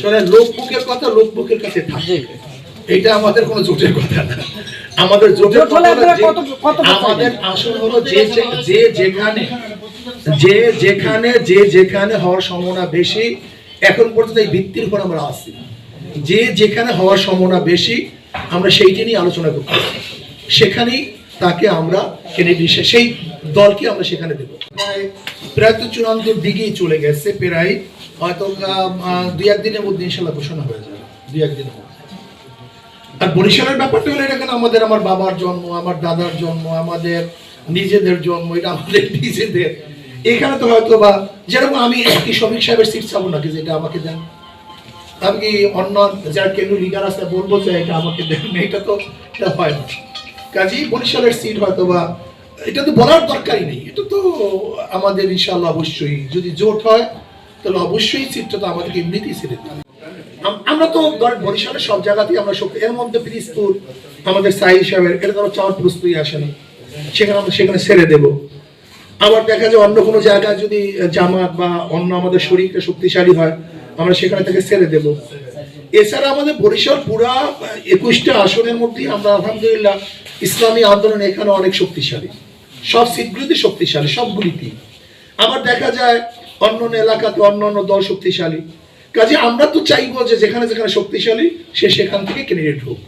শোনেন লোকমুখের কথা লোকমুখের কাছে থাকে। এটা আমাদের কোনো জোটের কথা না। আমাদের জোটের জোট হলে কথা হলো আপনারা যে- কত- কত বছর আমাদের আসল হলো যে যে- যে যেখানে যে যেখানে যে যেখানে হওয়ার সম্ভাবনা বেশি এখন পর্যন্ত এই ভিত্তির উপর আমরা আছি। যে যেখানে হওয়ার সম্ভাবনা বেশি আমরা সেইটা নিয়ে আলোচনা করতে সেখানেই তাকে আমরা দিই সেই দলকে আমরা সেখানে দেবো। প্রায় তো চূড়ান্ত দিকেই চলে গেছে, প্রায় হয়তো দুই একদিনের মধ্যে ইনশাল্লাহ ঘোষণা হয়ে যাবে, দুই একদিনের মধ্যে। আর বরিশালের ব্যাপারটা হলো এটা আমাদের আমার বাবার জন্ম, আমার দাদার জন্ম, আমাদের নিজেদের জন্ম, এটা আমাদের নিজেদের। এখানে তো হয়তো বা, যেরকম আমি কি শফিক সাহেবের সিট চাবো নাকি, যেটা আমাকে দেন? আমি কি অন্য যার কেন্দ্র লিগার আছে, বলব যে এটা আমাকে দেন? এটা তো, এটা হয় না। কাজেই বরিশালের সিট হয়তো বা এটা তো বলার দরকারই নেই। এটা তো আমাদের ইনশাল্লাহ অবশ্যই, যদি জোট হয়, তাহলে অবশ্যই সিটটা তো আমাদেরকে এমনিতেই ছেড়ে আমরা তো ধরেন বরিশালের সব জায়গাতেই আমরা শক্তি এর মধ্যে পিরিজপুর, আমাদের সাই সাহেবের এটা ধরো চাওয়ার প্রস্তুতি আসেনি সেখানে আমরা সেখানে ছেড়ে দেব। আবার দেখা যায় অন্য কোনো জায়গায় যদি জামাত বা অন্য আমাদের শরীরটা শক্তিশালী হয়, আমরা সেখানে থেকে ছেড়ে দেব। এছাড়া আমাদের বরিশাল পুরা একুশটা আসনের মধ্যে আমরা আলহামদুলিল্লাহ ইসলামী আন্দোলন এখানে অনেক শক্তিশালী। সব সিটগুলিতে শক্তিশালী সবগুলিতেই আবার দেখা যায় অন্য অন্য এলাকাতে অন্য অন্য দল শক্তিশালী। কাজে আমরা তো চাইব যে যেখানে যেখানে শক্তিশালী, সে সেখান থেকে ক্যান্ডিডেট হোক।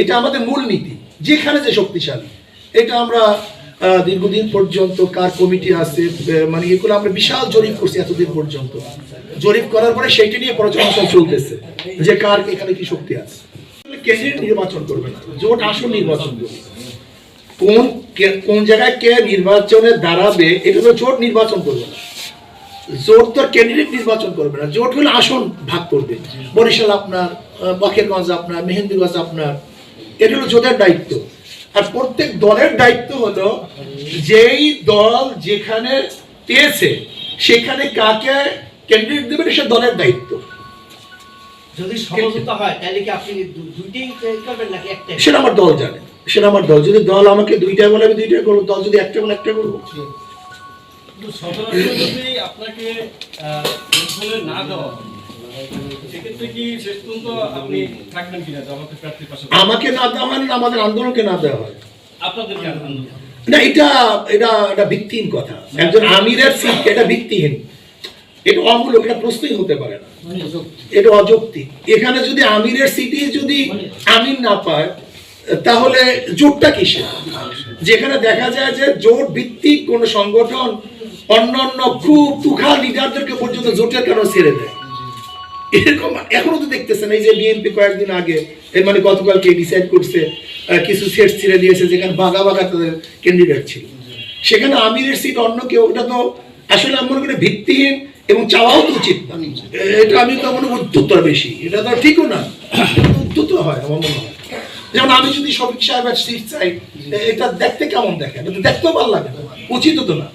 এটা আমাদের মূল নীতি, যেখানে যে শক্তিশালী। এটা আমরা দীর্ঘদিন পর্যন্ত কার কমিটি আছে মানে এগুলো আমরা বিশাল জরিপ করছি এতদিন পর্যন্ত। জরিপ করার পরে সেইটা নিয়ে পর্যালোচনা চলতেছে যে কার এখানে কি শক্তি আছে। ক্যান্ডিডেট নির্বাচন করবে না, জোট আসন নির্বাচন করবে। কোন কোন জায়গায় কে নির্বাচনে দাঁড়াবে, এটা তো জোট নির্বাচন করবে না। জোট তো ক্যান্ডিডেট নির্বাচন করবে না, জোট হলে আসন ভাগ করবে। বরিশাল আপনার বাকেরগঞ্জ আপনার, মেহেন্দিগঞ্জ আপনার, এটা হলো জোটের দায়িত্ব। আর প্রত্যেক দলের দায়িত্ব হলো যেই দল যেখানে পেয়েছে সেখানে কাকে ক্যান্ডিডেট দেবে সে দলের দায়িত্ব। যদি সমঝোতা হয় তাহলে কি আপনি দুইটাই করবেন নাকি একটাই? সেটা আমার দল জানে। সেটা আমার দল। যদি দল আমাকে দুইটা বলে আমি দুইটা করব। দল যদি একটা বলে একটা করব। সচরাচর যদি আপনাকে না দেওয়া কিনা? আমাকে না দেওয়া হয় আমাদের আন্দোলনকে না দেওয়া হয় না এটা এটা এটা ভিত্তিহীন কথা। একজন আমিরের সিট এটা ভিত্তিহীন। এটা অমূলক এটা প্রশ্নই হতে পারে না। এটা অযৌক্তিক। এখানে যদি আমিরের সিটি যদি আমির না পায় তাহলে জোটটা কিসে যেখানে দেখা যায় যে জোট ভিত্তিক কোন সংগঠন অন্যান্য খুব তুখা লিডারদেরকে পর্যন্ত জোটের কারণে ছেড়ে দেয়? এরকম এখনও তো দেখতেছেন, এই যে বিএনপি কয়েকদিন আগে, এর মানে গতকালকে ডিসাইড করছে কিছু সেট ছেড়ে দিয়েছে, যেখানে বাঘা বাঘা তাদের ক্যান্ডিডেট ছিল। সেখানে আমিরের সিট অন্য কেউ, ওটা তো আসলে আমি মনে করি ভিত্তিহীন এবং চাওয়াও তো উচিত। এটা আমি তো মনে করি বেশি। এটা তো ঠিকও না উত্তর হয়, আমার মনে হয়। যেমন আমি যদি শফিক সাহেবের সিট চাই এটা দেখতে কেমন দেখে এটা দেখতেও ভালো লাগে। উচিত তো না।